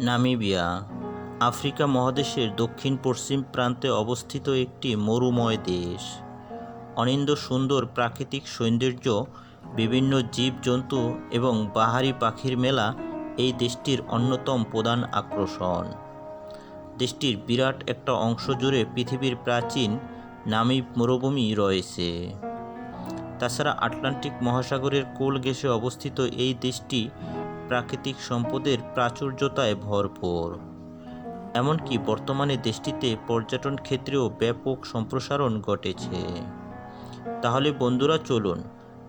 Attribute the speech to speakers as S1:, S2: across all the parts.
S1: Namibia, Africa মহাদেশের দক্ষিণ পশ্চিম প্রান্তে অবস্থিত একটি মরুময় দেশ। অনিন্দ্য সুন্দর প্রাকৃতিক সৌন্দর্য, বিভিন্ন জীবজন্তু এবং বাহারি পাখির মেলা এই দেশটির অন্যতম প্রধান আকর্ষণ। দেশটির বিরাট একটা অংশ জুড়ে পৃথিবীর প্রাচীন নামিব মরুভূমি রয়েছে। তাছাড়া আটলান্টিক মহাসাগরের কোল ঘেঁষে অবস্থিত এই দেশটি প্রাকৃতিক সম্পদের প্রাচুর্যতায় ভরপুর। এমনকি বর্তমানে দেশটিতে পর্যটন ক্ষেত্রেও ব্যাপক সম্প্রসারণ ঘটেছে। তাহলে বন্ধুরা, চলুন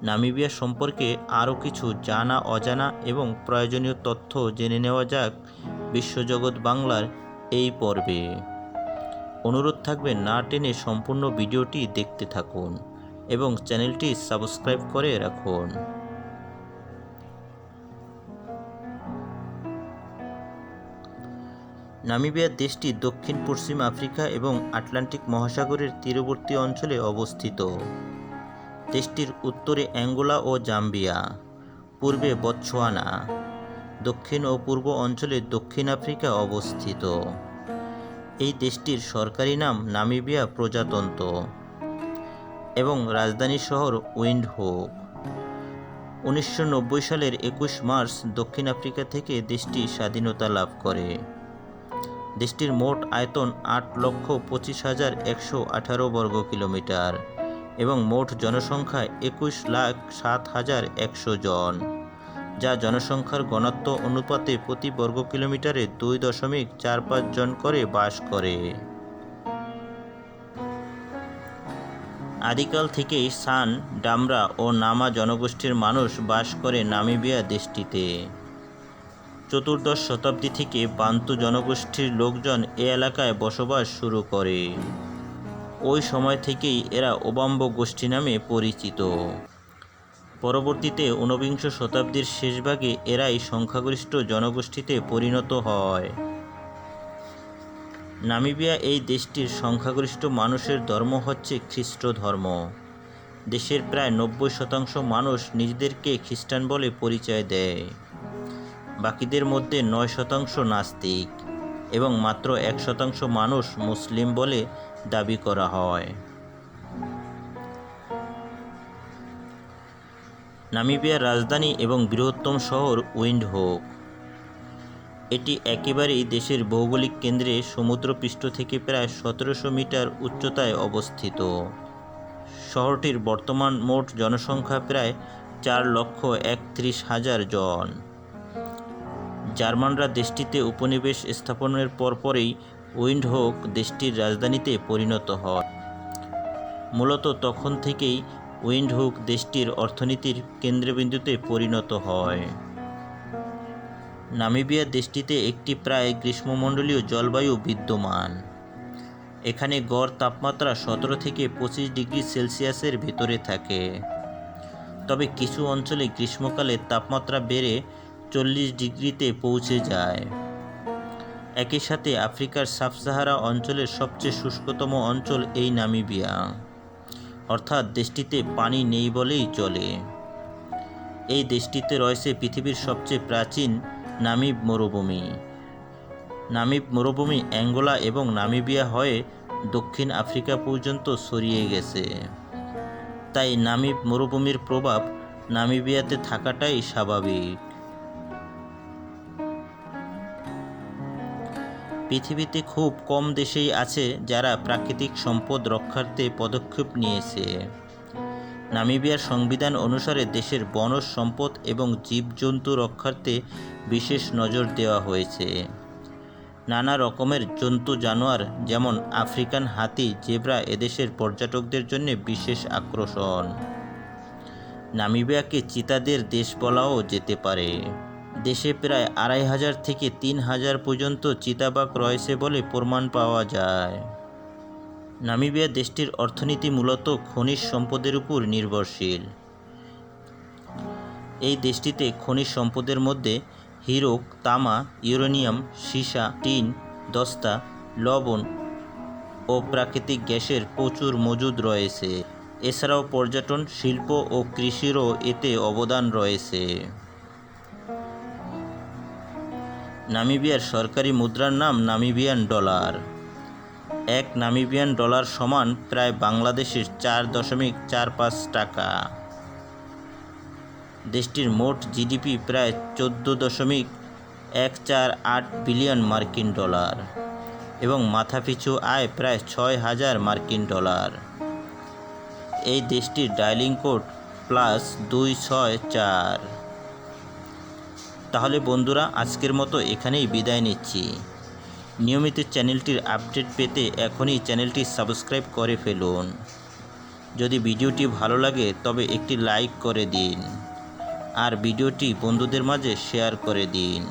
S1: নামিবিয়া সম্পর্কে আরও কিছু জানা, অজানা এবং প্রয়োজনীয় তথ্য জেনে নেওয়া যাক বিশ্বজগৎ বাংলার এই পর্বে। অনুরোধ থাকবে না টেনে সম্পূর্ণ ভিডিওটি দেখতে থাকুন এবং চ্যানেলটি সাবস্ক্রাইব করে রাখুন। নামিবিয়া দেশটি দক্ষিণ, পশ্চিম আফ্রিকা এবং আটলান্টিক মহাসাগরের তীরবর্তী অঞ্চলে অবস্থিত। দেশটির উত্তরে অ্যাঙ্গোলা ও জাম্বিয়া, পূর্বে বতসোয়ানা দক্ষিণ ও পূর্ব অঞ্চলে দক্ষিণ আফ্রিকা অবস্থিত। এই দেশটির সরকারি নাম নামিবিয়া প্রজাতন্ত্র এবং রাজধানী শহর উইন্ডহোক। উনিশশো নব্বই সালের একুশ মার্চ দক্ষিণ আফ্রিকা থেকে দেশটি স্বাধীনতা লাভ করে। দেশটির মোট আয়তন আট লক্ষ পঁচিশ হাজার একশো আঠারো বর্গ কিলোমিটার এবং মোট জনসংখ্যা একুশ লাখ সাত হাজার একশো জন, যা জনসংখ্যার ঘনত্ব অনুপাতে প্রতি বর্গ কিলোমিটারে দুই দশমিক চার পাঁচ জন করে বাস করে। আদিকাল থেকেই সান, ডামরা ও নামা জনগোষ্ঠীর মানুষ বাস করে নামিবিয়া দেশটিতে। চতুর্দশ শতাব্দী থেকে বান্তু জনগোষ্ঠীর লোকজন এ এলাকায় বসবাস শুরু করে। ওই সময় থেকেই এরা ওবাম্ব গোষ্ঠী নামে পরিচিত। পরবর্তীতে ঊনবিংশ শতাব্দীর শেষভাগে এরাই সংখ্যাগরিষ্ঠ জনগোষ্ঠীতে পরিণত হয়। নামিবিয়া এই দেশটির সংখ্যাগরিষ্ঠ মানুষের ধর্ম হচ্ছে খ্রিস্ট ধর্ম। দেশের প্রায় নব্বই শতাংশ মানুষ নিজেদেরকে খ্রিস্টান বলে পরিচয় দেয়। বাকিদের মধ্যে নয় শতাংশ নাস্তিক এবং মাত্র এক শতাংশ মানুষ মুসলিম বলে দাবি করা হয়। নামিবিয়ার রাজধানী এবং বৃহত্তম শহর উইন্ডহোক এটি একেবারেই দেশের ভৌগোলিক কেন্দ্রে সমুদ্রপৃষ্ঠ থেকে প্রায় সতেরোশো মিটার উচ্চতায় অবস্থিত। শহরটির বর্তমান মোট জনসংখ্যা প্রায় চার লক্ষ একত্রিশ হাজার জন। জার্মানরা দেশটিতে উপনিবেশ স্থাপনের পরপরেই উইন্ডহোক দেশটির রাজধানীতে পরিণত হয়। মূলত তখন থেকেই উইন্ডহুক দেশটির অর্থনীতির কেন্দ্রবিন্দুতে পরিণত হয়। নামিবিয়া দেশটিতে একটি প্রায় গ্রীষ্মমণ্ডলীয় জলবায়ু বিদ্যমান। এখানে গড় তাপমাত্রা সতেরো থেকে পঁচিশ ডিগ্রি সেলসিয়াসের ভেতরে থাকে। তবে কিছু অঞ্চলে গ্রীষ্মকালে তাপমাত্রা বেড়ে চল্লিশ ডিগ্রিতে পৌঁছে যায়। একই সাথে আফ্রিকার সাবসাহারা অঞ্চলের সবচেয়ে শুষ্কতম অঞ্চল এই নামিবিয়া। অর্থাৎ দেশটিতে পানি নেই বলেই চলে। এই দেশটিতে রয়েছে পৃথিবীর সবচেয়ে প্রাচীন নামিব মরুভূমি। নামিব মরুভূমি অ্যাঙ্গোলা এবং নামিবিয়া হয়ে দক্ষিণ আফ্রিকা পর্যন্ত ছড়িয়ে গেছে। তাই নামিব মরুভূমির প্রভাব নামিবিয়াতে থাকাটাই স্বাভাবিক। পৃথিবীতে খুব কম দেশেই আছে যারা প্রাকৃতিক সম্পদ রক্ষার্থে পদক্ষেপ নিয়েছে। নামিবিয়ার সংবিধান অনুসারে দেশের বনজ সম্পদ এবং জীবজন্তু রক্ষার্থে বিশেষ নজর দেওয়া হয়েছে। নানা রকমের জন্তু জানোয়ার, যেমন আফ্রিকান হাতি, জেব্রা এদেশের পর্যটকদের জন্য বিশেষ আকর্ষণ। নামিবিয়াকে চিতাদের দেশ বলাও যেতে পারে। দেশে প্রায় আড়াই হাজার থেকে তিন হাজার পর্যন্ত চিতাবাঘ রয়েছে বলে প্রমাণ পাওয়া যায়। নামিবিয়া দেশটির অর্থনীতি মূলত খনিজ সম্পদের উপর নির্ভরশীল। এই দেশটিতে খনিজ সম্পদের মধ্যে হিরোক, তামা, ইউরেনিয়াম, সীসা, টিন, দস্তা, লবণ ও প্রাকৃতিক গ্যাসের প্রচুর মজুদ রয়েছে। এছাড়াও পর্যটন, শিল্প ও কৃষিরও এতে অবদান রয়েছে। নামিবিয়ার সরকারি মুদ্রার নাম নামিবিয়ান ডলার। এক নামিবিয়ান ডলার সমান প্রায় বাংলাদেশের চার দশমিক চার পাঁচ টাকা। দেশটির মোট জিডিপি প্রায় চোদ্দ দশমিক এক চার আট বিলিয়ন মার্কিন ডলার এবং মাথাপিছু আয় প্রায় ছয় হাজার মার্কিন ডলার। এই দেশটির ডায়ালিং কোড প্লাস দুই ছয় চার। তাহলে বন্ধুরা, আজকের মতো এখানেই বিদায় নিচ্ছি। নিয়মিত চ্যানেলটির আপডেট পেতে এখনই চ্যানেলটি সাবস্ক্রাইব করে ফেলুন। যদি ভিডিওটি ভালো লাগে, তবে একটি লাইক করে দিন। আর ভিডিওটি বন্ধুদের মাঝে শেয়ার করে দিন।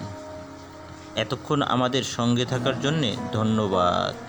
S1: এতক্ষণ আমাদের সঙ্গে থাকার জন্যে ধন্যবাদ।